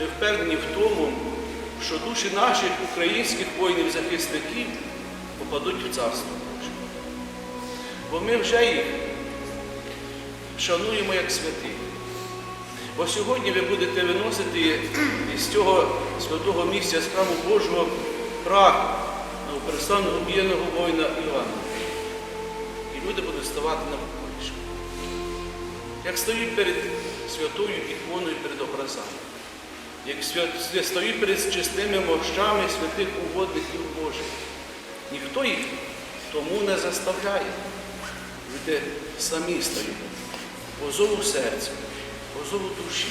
ми впевнені в тому, що душі наших українських воїнів-захисників попадуть в царство Боже. Бо ми вже їх шануємо як святих. Бо сьогодні ви будете виносити із цього святого місця з Божого прах на перестану убієного воїна Івана. І люди будуть ставати на поколіше. Як стоїть перед святою іконою перед образами, як стоїть перед чесними мощами святих угодників Божих. Ніхто їх тому не заставляє. Люди самі стоїмо по зову серця, по зову душі,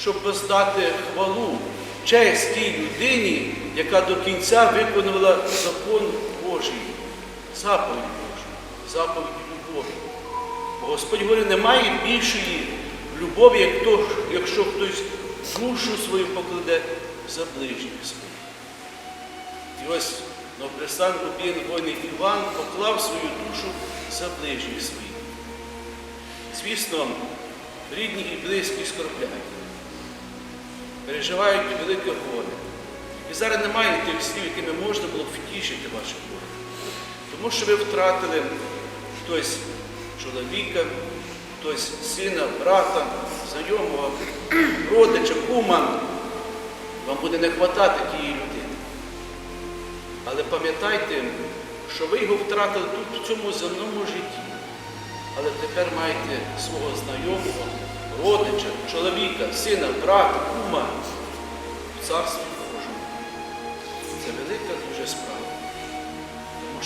щоб воздати хвалу, честь тій людині, яка до кінця виконувала закон Божий, заповідь Божу, заповідь любові. Бо Господь говорить, немає більшої любові, як то, якщо хтось душу свою покладе за ближніх своїх. І ось Новопристан об'єн воїн Іван поклав свою душу за ближніх своїх. Звісно, рідні і близькі скорбляють, переживають велике горе. І зараз немає тих слів, якими можна було б втішити ваше горе. Тому що ви втратили хтось чоловіка, хтось сина, брата, знайомого, родича, кума. Вам буде не хватати тієї людини. Але пам'ятайте, що ви його втратили тут, в цьому земному житті. Але тепер маєте свого знайомого, родича, чоловіка, сина, брата, кума в царстві Божому. Це велика дуже справа.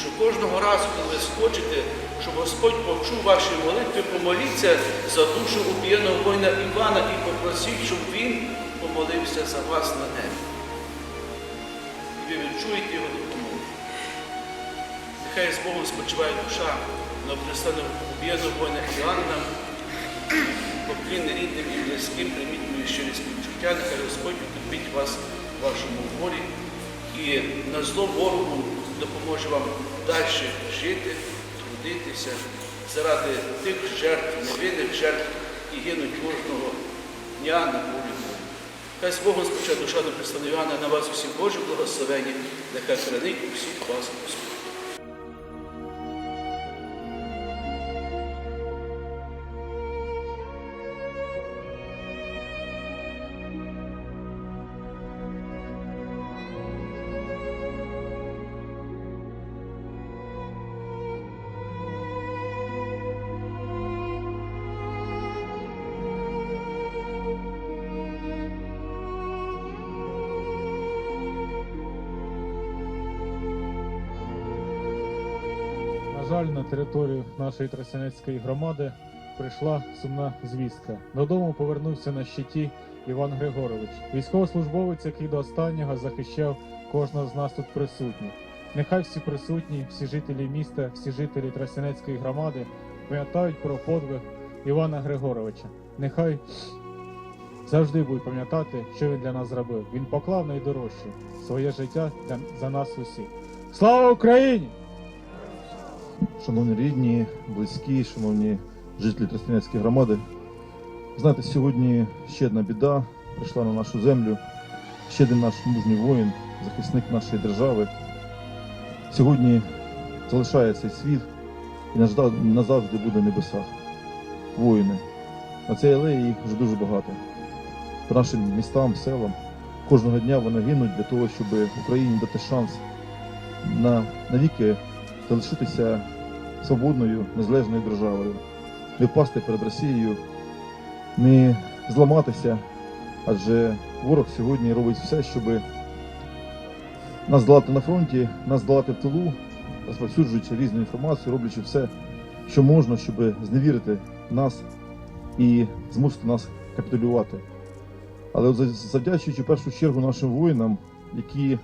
Що кожного разу, коли ви схочете, щоб Господь почув ваші молитви, помоліться за душу убієного воїна Івана і попросіть, щоб він помолився за вас на небі. І ви відчуєте його допомогу. Нехай з Богом спочиває душа на пристане убієного воїна Іоанна, поклін рідним і близьким, прийміть мої щирі співчуття, нехай Господь утопить вас в вашому горі і на зло ворогу допоможе вам далі жити, трудитися заради тих жертв, невинних жертв, які гинуть кожного дня на полі. Хай з Богом спочатку душа до Христа на вас усіх Боже благословення, нехай хранить усіх вас Господь. Жаль, на територію нашої Тростянецької громади прийшла сумна звістка. Додому повернувся на щиті Іван Григорович, військовослужбовець, який до останнього захищав кожного з нас тут присутніх. Нехай всі присутні, всі жителі міста, всі жителі Тростянецької громади пам'ятають про подвиг Івана Григоровича. Нехай завжди будуть пам'ятати, що він для нас зробив. Він поклав найдорожче своє життя для, за нас усіх. Слава Україні! Шановні рідні, близькі, шановні жителі Тростянецької громади. Знаєте, сьогодні ще одна біда прийшла на нашу землю. Ще один наш мужній воїн, захисник нашої держави. Сьогодні залишає цей світ і назавжди- буде в небесах. Воїни. На цій алеї їх вже дуже багато. По нашим містам, селам. Кожного дня вони гинуть для того, щоб Україні дати шанс на навіки залишитися свободною, незалежною державою, не впасти перед Росією, не зламатися, адже ворог сьогодні робить все, щоб нас здолати на фронті, нас здолати в тилу, розповсюджуючи різну інформацію, роблячи все, що можна, щоб зневірити нас і змусити нас капітулювати. Але завдячуючи в першу чергу нашим воїнам, які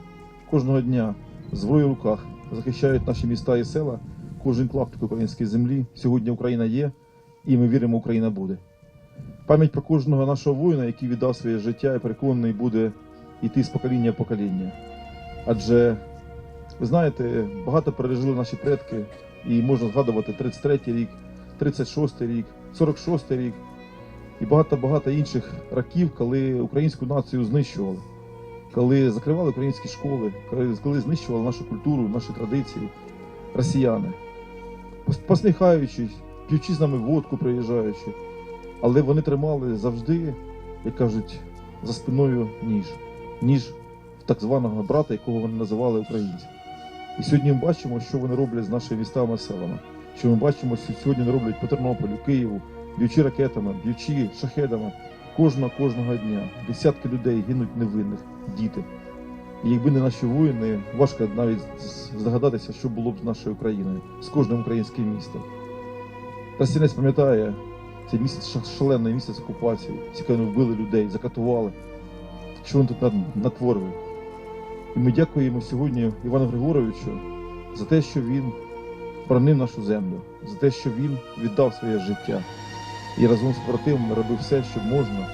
кожного дня зброю в руках захищають наші міста і села, кожен клаптик української землі. Сьогодні Україна є, і ми віримо, Україна буде. Пам'ять про кожного нашого воїна, який віддав своє життя і переконаний буде йти з покоління в покоління. Адже, ви знаєте, багато пережили наші предки, і можна згадувати 33-й рік, 36-й рік, 46-й рік. і багато-багато інших років, коли українську націю знищували, коли закривали українські школи, коли, знищували нашу культуру, наші традиції, росіяни, посміхаючись, п'ючи з нами водку, приїжджаючи. Але вони тримали завжди, як кажуть, за спиною ніж, ніж так званого брата, якого вони називали українцем. І сьогодні ми бачимо, що вони роблять з нашими містами селами. Що ми бачимо, що сьогодні вони роблять по Тернополю, Києву, б'ючи ракетами, б'ючи шахедами кожного кожного дня. Десятки людей гинуть невинних, діти. І якби не наші воїни, важко навіть здогадатися, що було б з нашою Україною, з кожним українським містом. Тростянець пам'ятає цей місяць ша- шалений місяць окупації, вони вбили людей, закатували. Що вони тут натворили? І ми дякуємо сьогодні Івану Григоровичу за те, що він боронив нашу землю, за те, що він віддав своє життя і разом з побратимами робив все, що можна,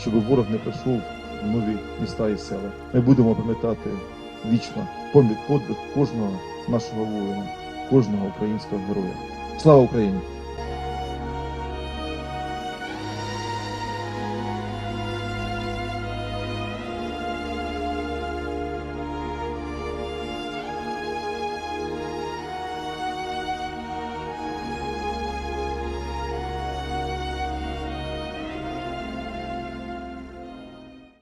щоб ворог не прийшов в нові міста і села. Ми будемо пам'ятати вічно поміт подвиг кожного нашого воїна, кожного українського героя. Слава Україні!